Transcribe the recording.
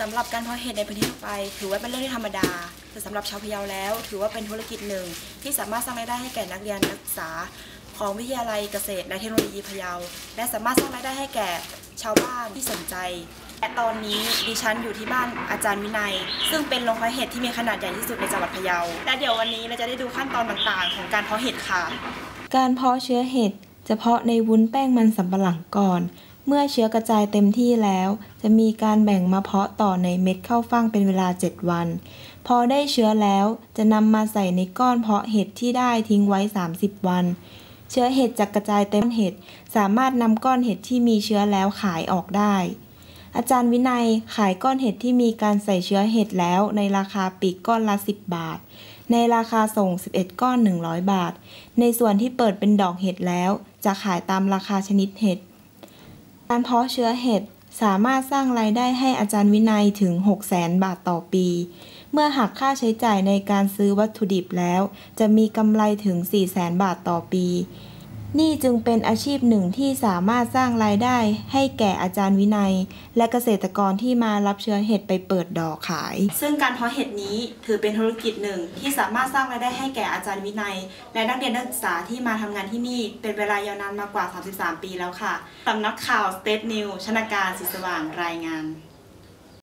สำหรับการเพาะเห็ดในพื้นที่ทั่วไป ถือว่าเป็นเรื่องที่ธรรมดา แต่สำหรับชาวพะเยาแล้ว ถือว่าเป็นธุรกิจหนึ่ง ที่สามารถสร้างรายได้ให้แก่นักเรียนนักศึกษา ของวิทยาลัยเกษตร และเทคโนโลยีพะเยา และสามารถสร้างรายได้ให้แก่ชาวบ้านที่สนใจ และตอนนี้ดิฉันอยู่ที่บ้านอาจารย์วินัย ซึ่งเป็นโรงเพาะเห็ดที่มีขนาดใหญ่ที่สุดในจังหวัดพะเยา และเดี๋ยววันนี้เราจะได้ดูขั้นตอนต่างๆ ของการเพาะเห็ดค่ะ การเพาะเชื้อเห็ดจะเพาะในวุ้นแป้งมันสำปะหลังก่อน เมื่อเชื้อกระจายเต็มที่แล้ว จะมีการแบ่งมาเพาะต่อในเม็ดข้าวฟ่างเป็นเวลา 7 วัน พอได้เชื้อแล้วจะนำมาใส่ในก้อนเพาะเห็ดที่ได้ทิ้งไว้ 30 วัน เชื้อเห็ดจะกระจายเต็มเห็ด สามารถนำก้อนเห็ดที่มีเชื้อแล้วขายออกได้ อาจารย์วินัยขายก้อนเห็ดที่มีการใส่เชื้อเห็ดแล้วในราคาปีกก้อนละ 10 บาท ในราคาส่ง 11 ก้อน 100 บาท ในส่วนที่เปิดเป็นดอกเห็ดแล้ว จะขายตามราคาชนิดเห็ด การเพาะเชื้อเห็ดสามารถสร้างรายได้ให้อาจารย์วินัยถึง 600,000บาทต่อปี เมื่อหักค่าใช้จ่ายในการซื้อวัตถุดิบแล้ว จะมีกำไรถึง 400,000บาทต่อปี นี่จึงเป็นอาชีพหนึ่งที่สามารถสร้างรายได้ให้แก่อาจารย์วินัย และเกษตรกรที่มารับเชื้อเห็ดไปเปิดดอกขาย ซึ่งการเพาะเห็ดนี้ถือเป็นธุรกิจหนึ่งที่สามารถสร้างรายได้ให้แก่อาจารย์วินัย และนักเรียนนักศึกษาที่มาทำงานที่นี่เป็นเวลายาวนานมากกว่า 33 ปีแล้วค่ะสำนักข่าว State News ชนาการศิสว่างรายงาน